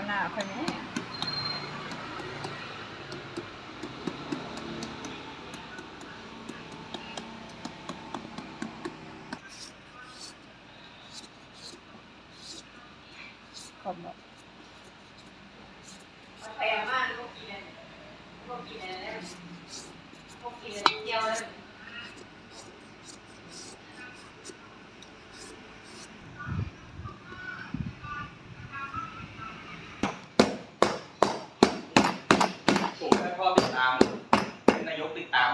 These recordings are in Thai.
เอาหน้าคนนี้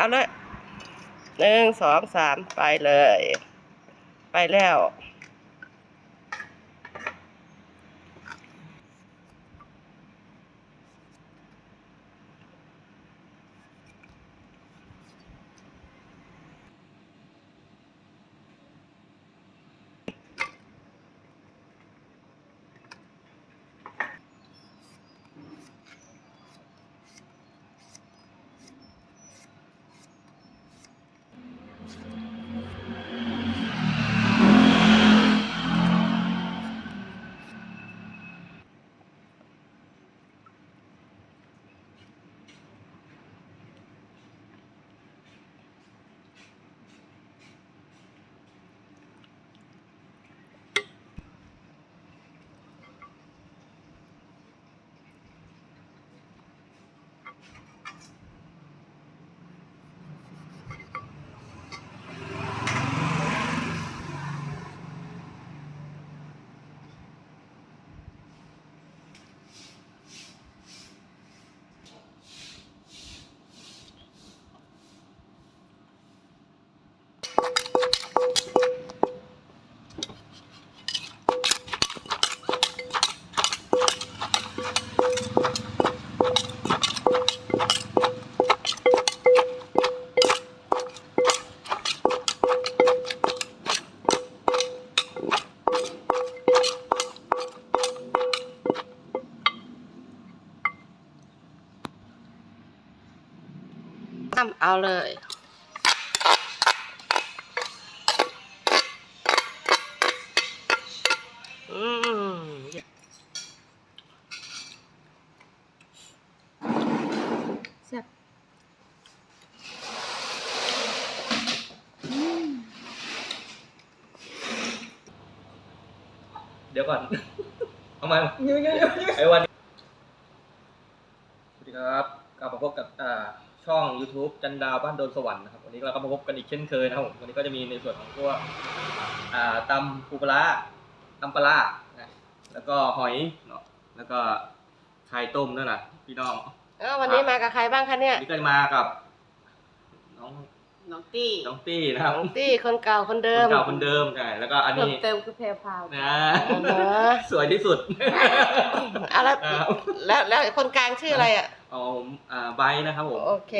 เอาเลยหนึ่งสองสามไปเลย ไปแล้ว เอาเลย ดี๋ยวก่อน เอามายืดยืดยืดไอ้วันสวัสดีครับกลับมาพบกับอ่าช่อง YouTube จันดาวบ้านโดนสวรรค์นะครับวันนี้เราก็มาพบกันอีกเช่นเคยนะครับผมวันนี้ก็จะมีในส่วนของพวกอ่าตำปูปลาร้าตำปลาร้านะแล้วก็หอยเนาะแล้วก็ไข่ต้มนั่นแหละพี่น้อง เออวันนี้มากับใครบ้างคะเนี่ย วันนี้ก็จะมากับ น้อง น้องตี้น้องตี้นะครับตี้คนเก่าคนคเดินมเก่าคนเดิมใช่แล้วก็อันเพิ่มนี้เติมคือแพรพราวนะอ๋อสวยที่สุดเอาแล้วครับแล้วแล้วคนกลางชื่ออะไรอะเอาผมอ่าไบร์ทนะครับผมโอเค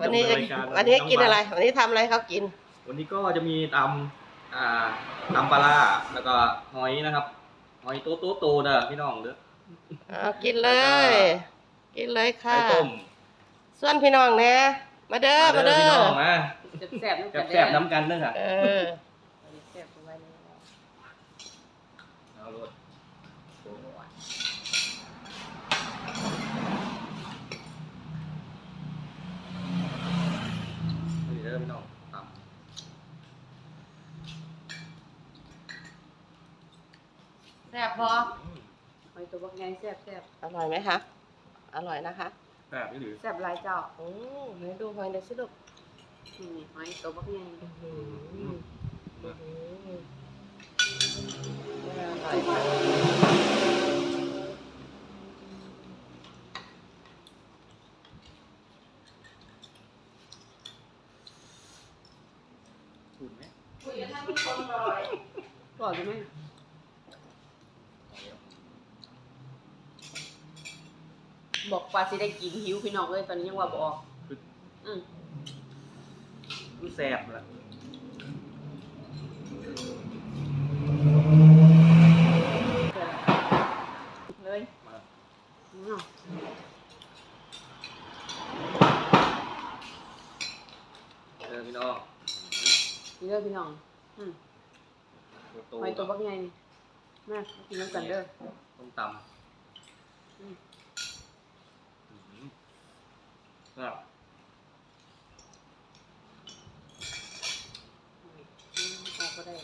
วันนี้จะดำเนินรายการวันนี้น้องกินอะไรบาสวันนี้ทำอะไรเขากิน วันนี้ก็จะมีตำอ่าตำปลาร้าแล้วก็หอยนะครับหอยโตโตโตๆนะพี่น้องเด้อเอากินเลย กินเลยค่ะไข่ต้มส่วนพี่น้องนะมาเด้อมาเด้พี่อน้องมา แซ่บๆน้ำกันแซ่บๆน้ำกันเด้อค่ะเออแซ่บๆไว้เลยเอาเลยนี่เด้อพี่น้องตำ แซ่บพออืมหอยตัวบักใหญ่แซ่บแซ่บอร่อยไหมคะ อร่อยนะคะ แซ่บนี่หรือแซ่บหลายเจ้า อืมให้ดูหอยเดี๋ยวสิลูก นี่หอยตัวบักใหญ่อื้อหืออื้อหืออร่อยค่ะถูกไหมคุยกับท่านผู้ชมหน่อยกรอบใช่ไหมบอกว่าสิได้กินหิวพี่น้องเลยตอนนี้ยังว่าบออกอืม คือแซ่บละเลยมาอืมเด้อพี่น้องนี่เด้อพี่น้องอืมโตหอยตัวบักใหญ่นี่มากินน้ำกันเด้อต้มตำอืมอืมครับ อืมออกก็ ได้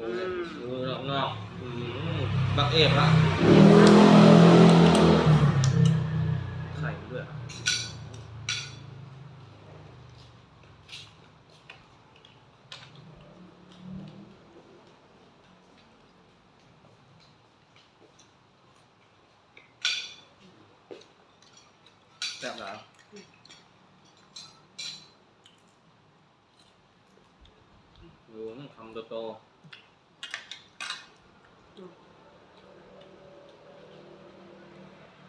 อืมดูนอกๆอืมบักเอฟละไข่ด้วยอะแซ่บเหรอ ดูนั่นคำโตๆ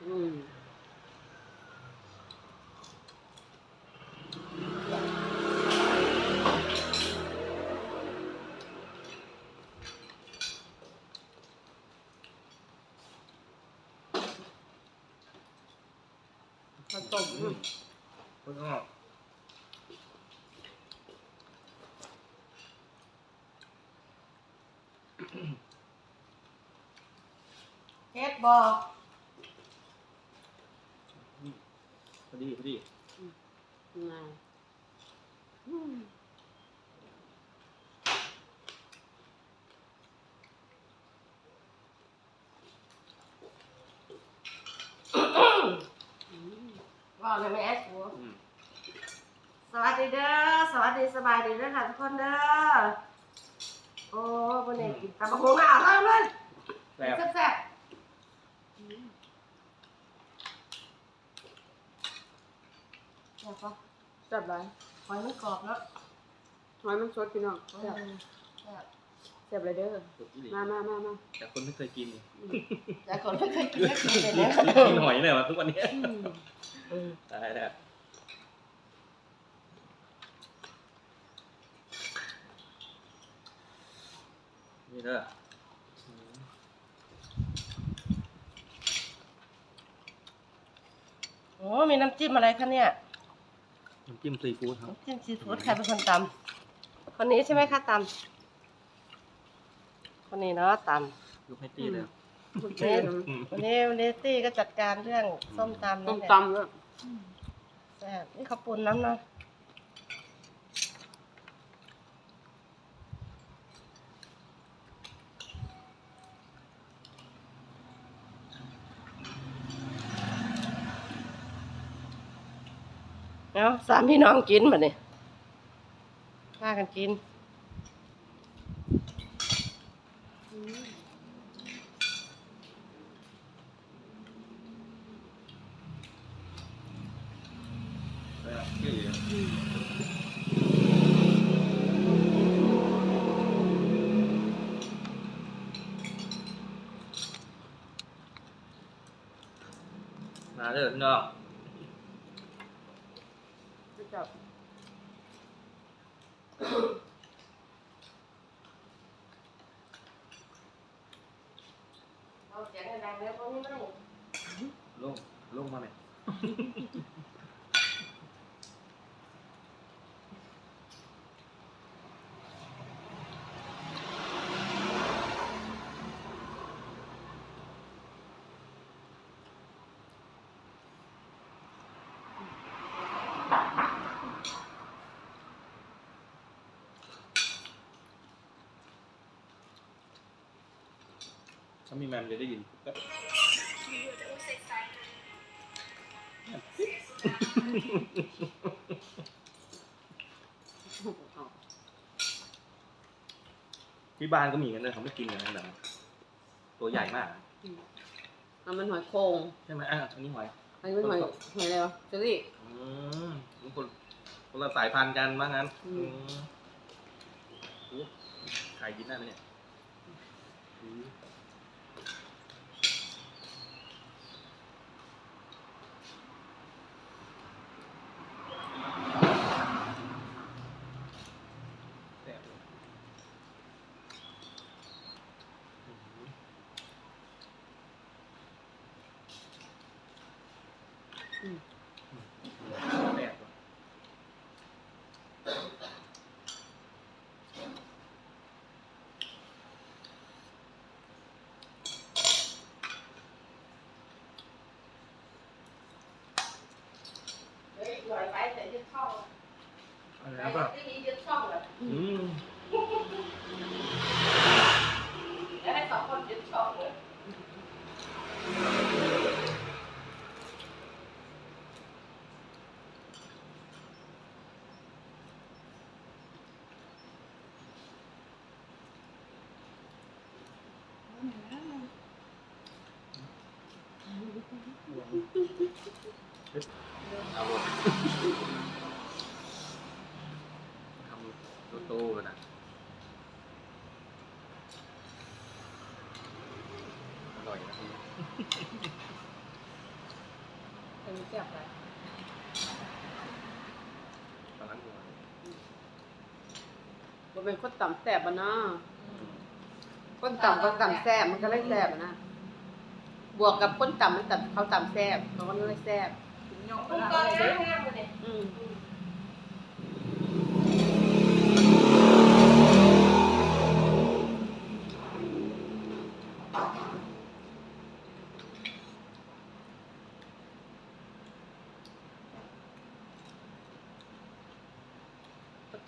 อืม ผสมอืม แล้วก็ เฮ็ดบอกพอดีพอดีงาอืมว่าเลยไม่แอดหัวอืมสวัสดีเด้อ สวัสดีสบายดีเด้อค่ะทุกคนเด้อ โอ้วันนี้กินตำบักหุ่งอะเริ่มเลยแซ่บแซ่บ ๆแซ่บปะแซ่บหลายหอยมันกรอบแล้วหอยมันสดพี่น้องอืแซ่บมแซ่บแซ่บเลยเด้อสุดที่ดีมามามามาแต่คนไม่เคยกินอืมแต่คนไม่เคยกินก็กินเลยเนี่ยกินหอยเลยวะทุกวันนี้อืมอืมตายแล้วนี่เด้ออืมโอ้มีน้ำจิ้มอะไรคะเนี่ย น้ำจิ้มซีฟู้ดครับน้ำจิ้มซีฟู้ดใครเป็นคนตำคนนี้ใช่ไหมคะตำคนนี้เนาะตยกให้ตีเลยำคุณเจ๊อืมวันนี้วันนี้ตี้ก็จัดการเรื่องส้มตำต้นั่มนแหละตำด้วยแซ่บนี่ข้าวปุ้นน้ำเนาะ เอาสามพี่น้องกินมาเนี่ยพากันกินมาเถอะพี่น้อง Oh. ถ้ามีแมมจะได้ยินก็ที่บ้านก็มีกันเลยเขาไม่กินกันนะแบบตัวใหญ่มากอันมันหอยโครงใช่ไหมอะอันนี้หอยอันนี้เป็นหอยหอยอะไรวะเจอรี่อืมมันคนคนละสายพันธุ์กันว่างั้นอืมอืมโอ้ใครกินได้ไหมเนี่ยอืม แซ่บเลยอืม แซ่บว่ะเฮ้ยหน่อยไปแต่ยึดช่องอะไรไปนะป่ะ ที่นี้ยึดช่องเลยอืม แล้วให้สองคนยึดช่องเลย เอาหมดทำโตๆกันนะอร่อยนะพี่ เป็นแซ่บเลยตอนนั้นหัวมันเป็นคนต่ำแซ่บอะนะคนต่ำก็ต่ำแซ่บมันก็เลยแซ่บอะนะ บวกกับคนต่ำมันต่ำเขาต่ำแซ่บเขาก็เลยแซ่บตุ้งก้อนแง่ๆมาเนี่ยอืม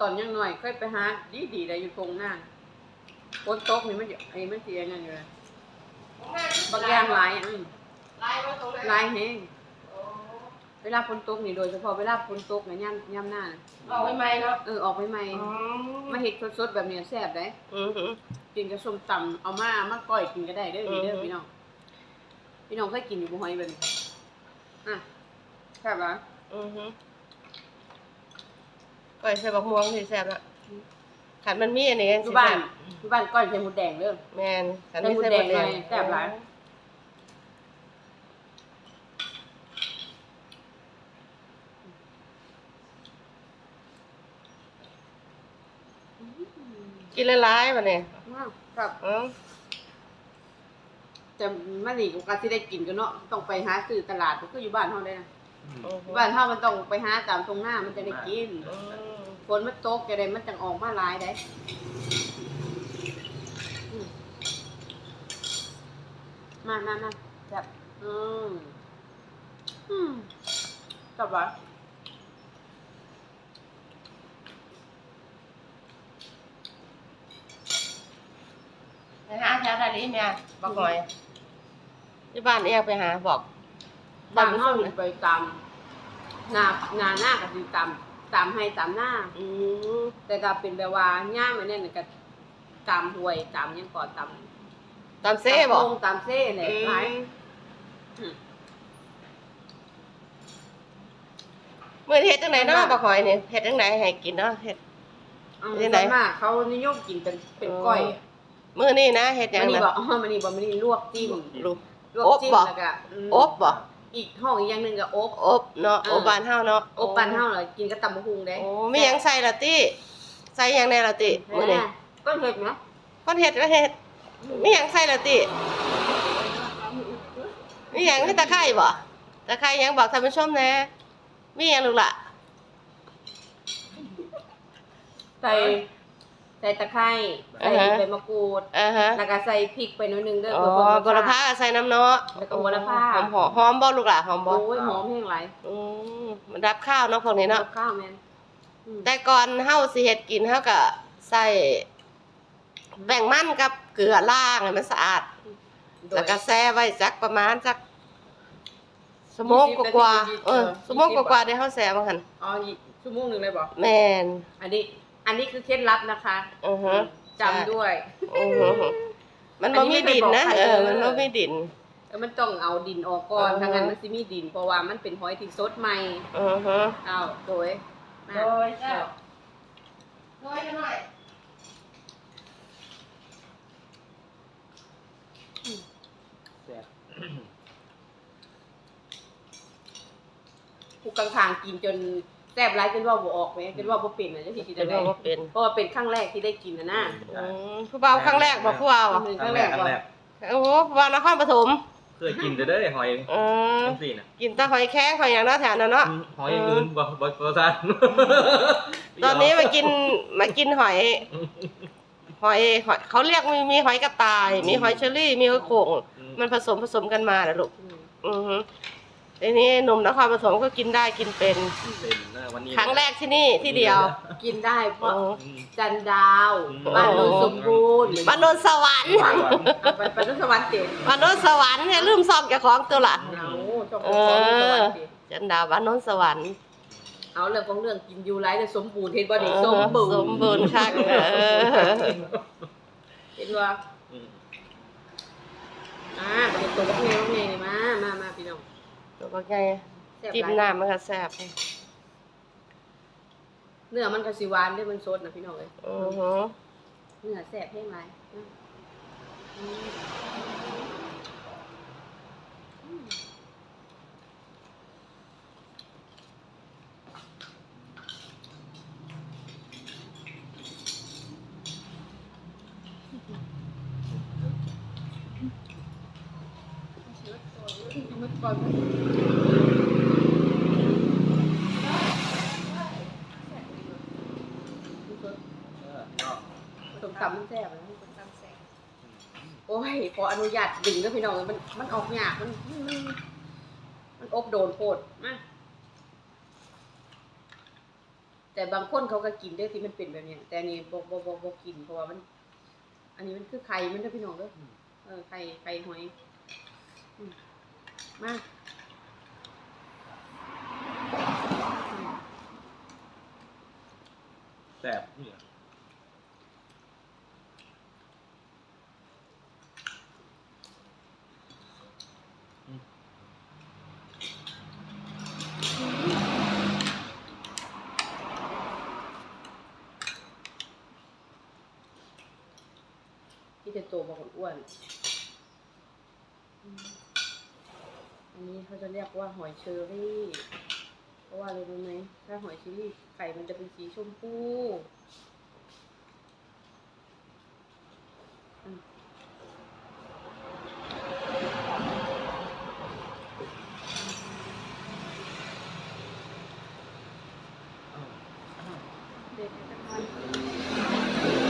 ตอนยังหน่อยเคยไปหาดีดีๆเลยอยู่ตรงหน้าฝนตกนี่มันจะไอ้มันเสียนั่นอยู่เลยบางอย่างหลายอะอืมลายไว้ตรงไหนหลายแห้งโอ้เวลาฝนตกนี่โดยเฉพาะเวลาฝนตกเนี่ยย่ำย่ำหน้าน่ะเอาไว้ไหมเนาะเออออกไปใหม่อืมาเห็ดสดๆแบบเนี้ยแซ่บได้อือหือกินกับส้มตำเอามามาก้อยกินก็ได้เด้อนี่เด้ออือฮึพี่น้องพี่น้องเคยกินอยู่บ่หอยแบบนี้อะแซ่บปะอือหือ ก้อยใส่บักม่วงสิแซ่บละขันมันมีอันนี้อยู่บ้านอยู่บ้านก้อยใส่หมูแดงเด้อแมนขันใส่มีหมูใส่แดบังกแดงหน่อยแซ่บหลายกินละลายๆมาเนี่ยว้าวครับอือแต่มันนี่ก็สิได้กินกันเนาะต้องไปหาซื้อตลาดก็คืออยู่บ้านเฮาได้นะ อืมอือหือบ้านเฮามันต้องไปหาตามตรงหน้ามันจะได้กินอืมฝนมันตกจะได้มันจังออกมาหลายได้อืมมามามาแบบอืมอืมกลับวะไปหาแถวทะเลแม่บอกหน่อยที่บ้านเนี่ยไปหาบอก บางห้องไปตามหน้าหน้าหน้าก็คือตามตามให้ตามหน้า อืมแต่ก็เป็นแบบว่าย่ามอันนี้น่ะก็ตามห้วยตามหยังก่อนตามตามเซ่บอกตามโค้งตามเซ่แหละหลายอืมเมื่อเฮ็ดจังไหนเนาะบอกหอยเนี่ยเฮ็ดจังไหนให้กินเนาะเฮ็ดเอาที่ไหนส่วนมากเขานิยมกินเป็นเป็นก้อยมื้อนี้นะเฮ็ดหยัมังนนี่นะบอกอ๋อมันนี่บอกมันนี่ลวกจิ้มลูกลวกจิ้มอบบ่แล้วก็มอบบ่ อีกห้องอีกอย่างหนึ่งก็อบ อบเนาะอ่าอบบ้านเฮาเนาะอบปันเท่าเลยกินก็ตำมะฮุงได้โอ้มีหยังใส่ละติใส่หยังแน่ละติมื้อนี้ต้นเห็ดนะคนเฮ็ดก็เฮ็ดมีหยังใส่ละติมีหยังมีตะไคร้บ่ตะไคร้หยังบอกท่านผู้ชมแหน่มีหยังลูกล่ะใส่ ใส่ตะไคร้ใส่อ่าฮะ ใบมะกรูดอ่าฮะแล้วก็ใส่พริกไปหนิดนึงเด้ออ๋อเพื่อเพิ่มรสบรพาชาติใส่น้ำเนาะแล้วก็บัวละพา หอมหอมหอมบ่ลูกล่ะหอมบ่โอ้ยหอมแห้งหลายอืมมันรับข้าวเนาะพวกนี้เนาะ กับข้าวแม่นอืมแต่ก่อนเฮาสิเฮ็ดกินเฮาก็ใส่แบ่งมันกับเกลือล้างให้มันสะอาด โดย แล้วก็แช่ไว้จักประมาณจักชั่วโมงยี่สิบกว่านาทีๆเออยี่สิบชั่วโมงกว่าๆได้เฮาแช่บ่คั่นอ๋ออีกชั่วโมงหนึ่งเลยบอกแม่นอันนี้ อันนี้คือเคล็ดลับนะคะอือฮึจำด้วย อือฮึมันบ่มีดินนะอันนี้ไม่เอเคยบอกใครอเลยมันบ่มีดินแล้วมันต้องเอาดินออกก่อนอ่าฮะถ้างั้นมันสิมีดิน เพราะว่ามันเป็นหอยที่สดใหม่อือฮึเอาโดยมาโดยเจ้าโดยหน่อยแซ่บผู้กลางทางกินจน แซ่บร้ายจนว่าบ่ออกไหมจนว่าบ่เป็นนะจะสิกินจะได้ว่าบ่เป็น เพราะว่าเป็นครั้งแรกที่ได้กินนะนะอืมผู้บ่าวครั้งแรกบ่ผู้บ่าวคครั้รั้งงแรแรกกครั้งแรกโอ้โหผู้บ่าวนครปฐมเคยกินแต่เด้อหอยอืมจังซี่น่ะกินแตะหอยแข้งหอยหยังเนาะแถวนั้นเนาะ อืมหอยอย่างอื่นบ่บ่บ่ทันตอนนี้มากินมากินหอย หอยหอยเขาเรียกมีมีหอยกระต่าย มีหอยเชอรี่มีหอยโข่งอืมมันผสมผสมกันมาแหละลูกอืมอือฮึ ทีนี้หนุ่มนครปฐมก็กินได้กินเป็น เป็นนะวันนี้ครั้งแรกที่นี่ที่เดียว กินได้เพราะอืมอืมจันดาวอืมบ้านโนนสมบูรณ์บ้านโนนสวรรค์เอาไปไปนสวรรค์เต็มบ้านโนนสวรรค์เนี่ยลืมซองเจ้าของตัวละเอาเจ้าของสวรรค์เต็มจันดาวบ้านโนนสวรรค์เอาเรื่องของเรื่องกินยูไรเนี่ยสมบูรณ์เห็นบ่นี่สมเออบูรณ์สมบูรณ์คักเออเห็นว่าอืมอ่าบ่เห็นตัวบักแม่บักแม่นี่มามามาพี่น้อง ตัวว่าไงแซ่บจิ้มหลายน้ำมันก็แซ่บเนื้อมันก็สิหวานได้มันสดนะพี่น้องเอ้ยอือฮึเนื้อแซ่บแห้งหลายอืมอืมมันก่อนมัน เออเนาะ สมตำมันแซ่บนะส้มตำแซ่บโอ้ยขออนุญาตดึงนะพี่น้องมันมันออกหยากมันมันมันอบโดนโพดมาแต่บางคนเขาก็กินได้ที่มันเป็นแบบนี้แต่อันนี้บ่บ่บ่บ่กินเพราะว่ามัน อันนี้มันคือไข่มันด้อพี่น้องเด้อเออไข่ไข่หอยอื มมาแซ่บเนี่ยที่จะโตบอกคนอ้วนอืมอันนี้ เขาจะเรียกว่าหอยเชอรี่ เพราะว่าอะไรรู้ไหมถ้าหอยเชอรี่ไข่มันจะเป็นสีชมพูอืมเด็กจะทาน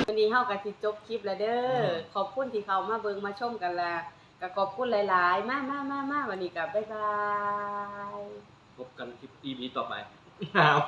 วันนี้เฮากับสิจบคลิปแล้วเด้อ ขอบคุณที่เขามาเบิ่งมาชมกันละ ก็ขอบคุณหลาย ๆ มากมากมากมากวันนี้กับ๊ายบาย พบกันคลิป EP ต่อไปอ้าว